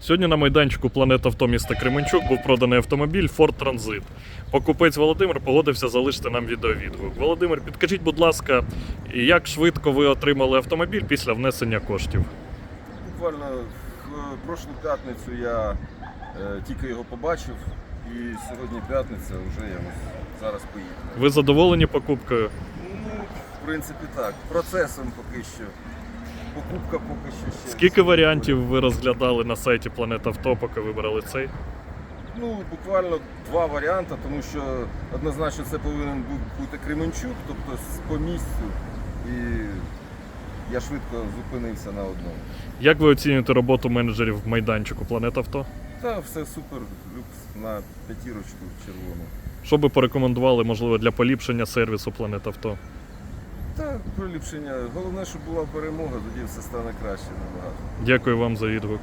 Сьогодні на майданчику Планета Авто міста Кременчук був проданий автомобіль Ford Transit. Покупець Володимир погодився залишити нам відеовідгук. Володимир, підкажіть, будь ласка, як швидко ви отримали автомобіль після внесення коштів? Буквально в прошлу п'ятницю я е, тільки його побачив, і сьогодні п'ятниця, вже я зараз поїхав. Ви задоволені покупкою? Ну, в принципі, так. Процесом поки що. Покупка поки що ще. Скільки варіантів ви розглядали на сайті Планета Авто, поки вибрали цей? Ну, буквально два варіанти, тому що однозначно це повинен бути Кременчук, тобто з- по місцю. І я швидко зупинився на одному. Як ви оцінюєте роботу менеджерів в майданчику Планета Авто? Та все супер, люкс на п'ятірочку червону. Що би порекомендували, можливо, для поліпшення сервісу Планета Авто? Та приліпшення. Головне, щоб була перемога, тоді все стане краще набагато. Дякую вам за відгук.